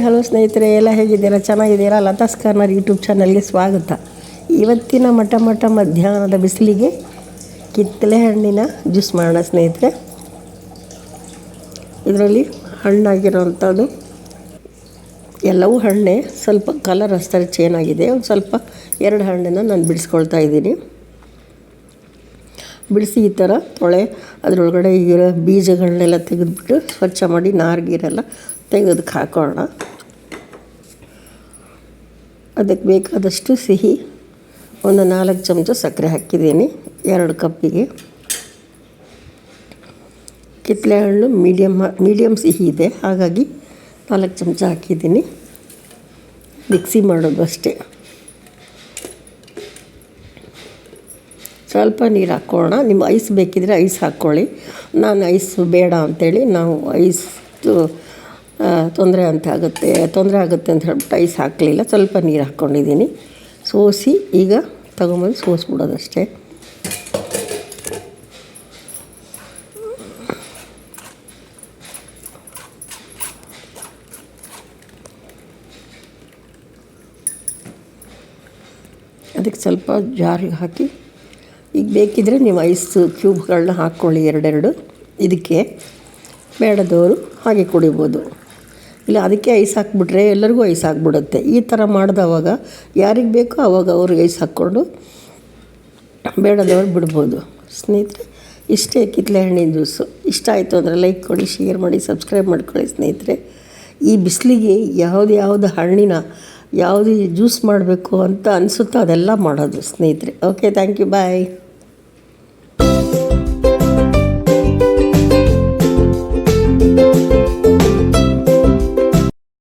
Hello ಸ್ನೇಹಿತರೆ, ಎಲ್ಲ ಹೇಗಿದ್ದೀರಾ? ಚೆನ್ನಾಗಿದ್ದೀರಾ? ಲತಾಸ್ ಕಾರ್ನರ್ ಯೂಟ್ಯೂಬ್ ಚಾನಲ್ಗೆ ಸ್ವಾಗತ. ಇವತ್ತಿನ ಮಠ ಮಠ ಮಧ್ಯಾಹ್ನದ ಬಿಸಿಲಿಗೆ ಕಿತ್ತಳೆ ಹಣ್ಣಿನ ಜ್ಯೂಸ್ ಮಾಡೋಣ ಸ್ನೇಹಿತರೆ. ಇದರಲ್ಲಿ ಹಣ್ಣಾಗಿರೋವಂಥದ್ದು. ಎಲ್ಲವೂ ಹಣ್ಣೆ. ಸ್ವಲ್ಪ ಕಲರ್ ಅಷ್ಟೇ ಚೇನಾಗಿದೆ ಒಂದು ಸ್ವಲ್ಪ ಎರಡು ಹಣ್ಣನ್ನು ನಾನು ಬಿಡಿಸ್ಕೊಳ್ತಾ ಇದ್ದೀನಿ. ಬಿಡಿಸಿ ಈ ಥರ ತೊಳೆ. ಅದರೊಳಗಡೆ ಇರೋ ಬೀಜಗಳನ್ನೆಲ್ಲ ತೆಗೆದುಬಿಟ್ಟು ಸ್ವಚ್ಛ ಮಾಡಿ ನಾರ್ಗೀರೆಲ್ಲ ತೆಗೆದಕ್ಕೆ ಹಾಕೋಣ. ಅದಕ್ಕೆ ಬೇಕಾದಷ್ಟು ಸಿಹಿ, ಒಂದು ನಾಲ್ಕು ಚಮಚ ಸಕ್ಕರೆ ಹಾಕಿದ್ದೀನಿ, ಎರಡು ಕಪ್ಪಿಗೆ. ಕಿತ್ತಳೆ ಹಣ್ಣು ಮೀಡಿಯಮ್ ಮೀಡಿಯಮ್ ಸಿಹಿ ಇದೆ, ಹಾಗಾಗಿ ನಾಲ್ಕು ಚಮಚ ಹಾಕಿದ್ದೀನಿ. ಮಿಕ್ಸಿ ಮಾಡೋದು ಅಷ್ಟೇ. ಸ್ವಲ್ಪ ನೀರು ಹಾಕ್ಕೊಳ್ಳೋಣ ನಿಮ್ಮ ಐಸ್ ಬೇಕಿದ್ರೆ ಐಸ್ ಹಾಕ್ಕೊಳ್ಳಿ. ನಾನು ಐಸ್ ಬೇಡ ಅಂಥೇಳಿ ನಾವು ಐಸ್ ತೊಂದರೆ ಅಂತ ಆಗುತ್ತೆ, ತೊಂದರೆ ಆಗುತ್ತೆ ಅಂತ ಹೇಳ್ಬಿಟ್ಟು ಐಸ್ ಹಾಕಲಿಲ್ಲ. ಸ್ವಲ್ಪ ನೀರು ಹಾಕ್ಕೊಂಡಿದ್ದೀನಿ. ಸೋಸಿ ಈಗ ತಗೊಂಬಂದು ಸೋಸ್ಬಿಡೋದಷ್ಟೇ. ಅದಕ್ಕೆ ಸ್ವಲ್ಪ ಜಾರಿಗೆ ಹಾಕಿ, ಈಗ ಬೇಕಿದ್ದರೆ ನೀವು ಐಸ್ ಕ್ಯೂಬ್ಗಳನ್ನ ಹಾಕ್ಕೊಳ್ಳಿ ಎರಡೆರಡು. ಇದಕ್ಕೆ ಬೇಡದವರು ಹಾಗೆ ಕುಡಿಬೋದು. ಇಲ್ಲ, ಅದಕ್ಕೆ ಐಸ್ ಹಾಕ್ಬಿಟ್ರೆ ಎಲ್ಲರಿಗೂ ಐಸ್ ಹಾಕ್ಬಿಡುತ್ತೆ. ಈ ಥರ ಮಾಡಿದವಾಗ ಯಾರಿಗೆ ಬೇಕೋ ಅವಾಗ ಅವ್ರಿಗೆ ಐಸ್ ಹಾಕ್ಕೊಂಡು ಬೇಡದವ್ರು ಬಿಡ್ಬೋದು. ಸ್ನೇಹಿತರೆ, ಇಷ್ಟೇ ಕಿತ್ತಲೆ ಹಣ್ಣಿನ ಜ್ಯೂಸು. ಇಷ್ಟ ಆಯಿತು ಅಂದರೆ ಲೈಕ್ ಕೊಡಿ, ಶೇರ್ ಮಾಡಿ, ಸಬ್ಸ್ಕ್ರೈಬ್ ಮಾಡ್ಕೊಳ್ಳಿ ಸ್ನೇಹಿತರೆ. ಈ ಬಿಸಿಲಿಗೆ ಯಾವುದು ಯಾವುದು ಹಣ್ಣಿನ ಯಾವುದು ಜ್ಯೂಸ್ ಮಾಡಬೇಕು ಅಂತ ಅನಿಸುತ್ತೋ ಅದೆಲ್ಲ ಮಾಡೋದು ಸ್ನೇಹಿತರೆ. Okay thank you bye